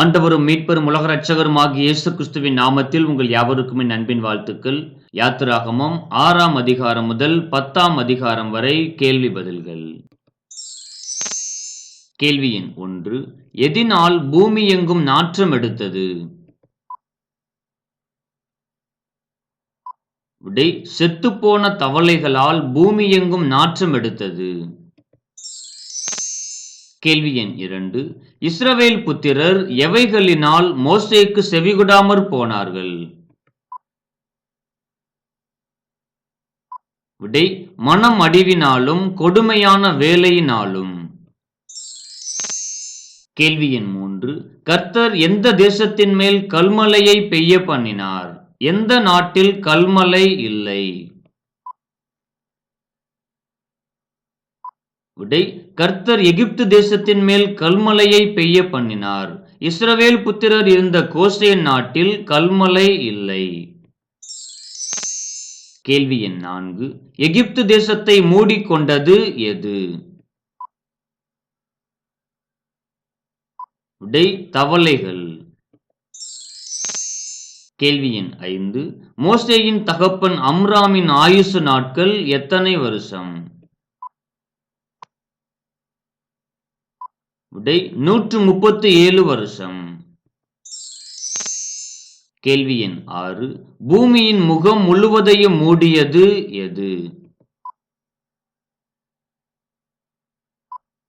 ஆண்டவரும் மீட்பெரும் உலக ரட்சகரும் ஆகிய இயேசு கிறிஸ்துவின் நாமத்தில் உங்கள் யாவருக்கும் என் அன்பின் வாழ்த்துக்கள். யாத்திராகமம் ஆறாம் அதிகாரம் முதல் பத்தாம் அதிகாரம் வரை கேள்வி பதில்கள். கேள்வி எண் ஒன்று. எதினால் பூமி எங்கும் நாற்றம் எடுத்தது? விடை செத்துப்போன தவளைகளால் பூமி எங்கும் நாற்றம் எடுத்தது? கேள்வி எண் இரண்டு. இஸ்ரவேல் புத்திரர் எவைகளினால் மோசேக்கு செவிகொடாமற் போனார்கள்? விடை மனம் அடிவினாலும் கொடுமையான வேலையினாலும். கேள்வி எண் மூன்று. கர்த்தர் எந்த தேசத்தின் மேல் கல்மலையை பெய்ய பண்ணினார்? எந்த நாட்டில் கல்மலை இல்லை? கர்த்தர் எகிப்து தேசத்தின் மேல் கல்மலையை பெய்ய பண்ணினார். இஸ்ரவேல் புத்திரர் இருந்த கோசேன் நாட்டில் கல்மலை இல்லை. கேள்வி எண் நான்கு. எகிப்து தேசத்தை மூடிக்கொண்டது எது? விடை. தவளைகள். கேள்வி எண் ஐந்து. மோசேயின் தகப்பன் அம்ராமின் ஆயுசு நாட்கள் எத்தனை வருஷம்? விடை நூற்று முப்பத்தி ஏழு வருஷம். கேள்வி எண் ஆறு. பூமியின் முகம் முழுவதையும் மூடியது எது?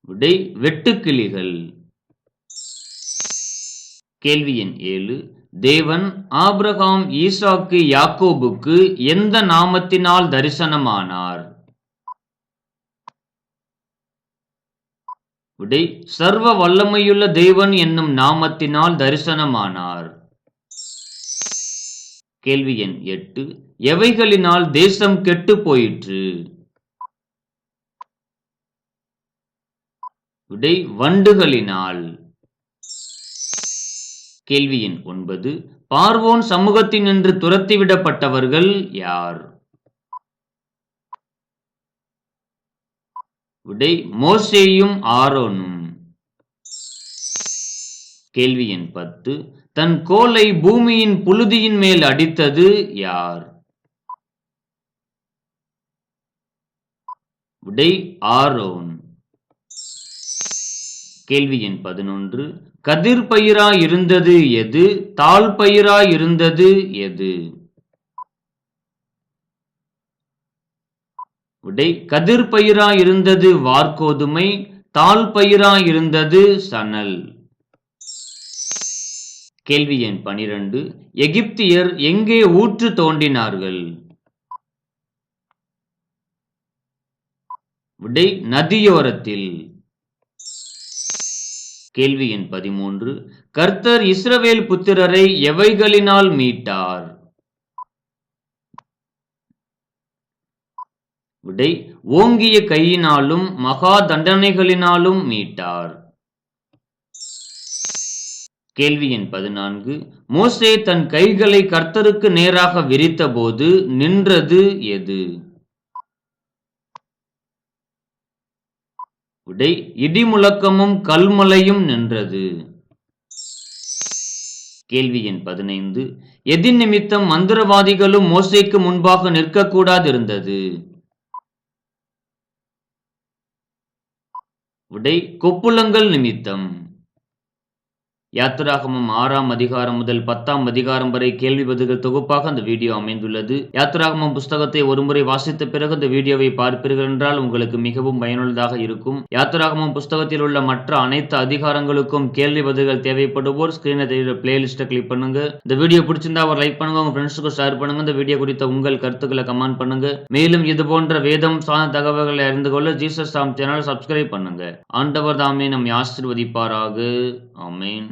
விடை வெட்டுக்கிளிகள். கேள்வி எண் ஏழு. தேவன் ஆப்ரஹாம் ஈசாக்கு யாக்கோபுக்கு எந்த நாமத்தினால் தரிசனமானார்? உடை சர்வ வல்லமையுள்ள தேவன் என்னும் நாமத்தினால் தரிசனமானார். கேள்வி எண் எட்டு. எவைகளினால் தேசம் கெட்டு போயிற்று? விடை. வண்டுகளினால். கேள்வி எண் ஒன்பது. பார்வோன் சமூகத்தினின்று துரத்திவிடப்பட்டவர்கள் யார்? விடை மோசேயும் ஆரோனும். கேள்வி எண் பத்து. தன் கோலை பூமியின் புழுதியின் மேல் அடித்தது யார்? விடை ஆரோன். கேள்வி எண் பதினொன்று. கதிர் பயிரா இருந்தது எது? தாழ் பயிரா இருந்தது எது? விடை கதிர் பயிரா இருந்தது வார்கோதுமை தால் பயிரா இருந்தது சணல். கேள்வி எண் பனிரெண்டு. எகிப்தியர் எங்கே ஊற்று தோண்டினார்கள்? விடை நதியோரத்தில் கேள்வி எண் பதிமூன்று. கர்த்தர் இஸ்ரவேல் புத்திரரை எவைகளினால் மீட்டார்? விடை ஓங்கிய கையினாலும் மகா தண்டனைகளினாலும் மீட்டார். கேள்வி எண் பதினான்கு. மோசே தன் கைகளை கர்த்தருக்கு நேராக விரித்தபோது நின்றது எது? விடை இடிமுழக்கமும் கல்மலையும் நின்றது. கேள்வி எண் பதினைந்து. எதிர் நிமித்தம் மந்திரவாதிகளும் மோசைக்கு முன்பாக நிற்கக்கூடாதிருந்தது. விடை கொப்புளங்கள் நிமித்தம். யாத்திராகமம் ஆறாம் அதிகாரம் முதல் பத்தாம் அதிகாரம் வரை கேள்வி பதில்கள் தொகுப்பாக அந்த வீடியோ அமைந்துள்ளது. யாத்திராகமம் புஸ்தகத்தை ஒருமுறை வாசித்த பிறகு இந்த வீடியோவை பார்ப்பீர்கள் என்றால் உங்களுக்கு மிகவும் பயனுள்ளதாக இருக்கும். யாத்திராகமம் புஸ்தகத்தில் உள்ள மற்ற அனைத்து அதிகாரங்களுக்கும் கேள்வி பதில்கள் தேவைப்படுவோர் ஸ்கிரீனை தெரியுற பிளேலிஸ்ட்டை கிளிக் பண்ணுங்க. இந்த வீடியோ பிடிச்சிருந்தா ஒரு லைக் பண்ணுங்க உங்க ஃப்ரெண்ட்ஸுக்கு ஷேர் பண்ணுங்க. இந்த வீடியோ குறித்த உங்கள் கருத்துக்களை கமெண்ட் பண்ணுங்க. மேலும் இது போன்ற வேதம் சார்ந்த தகவல்களை அறிந்து கொள்ள ஜீசஸ் சாம் சேனல் சப்ஸ்கிரைப் பண்ணுங்க. ஆண்டவர் தாமே நம் ஆசிர்வதிப்பாராக. ஆமேன்.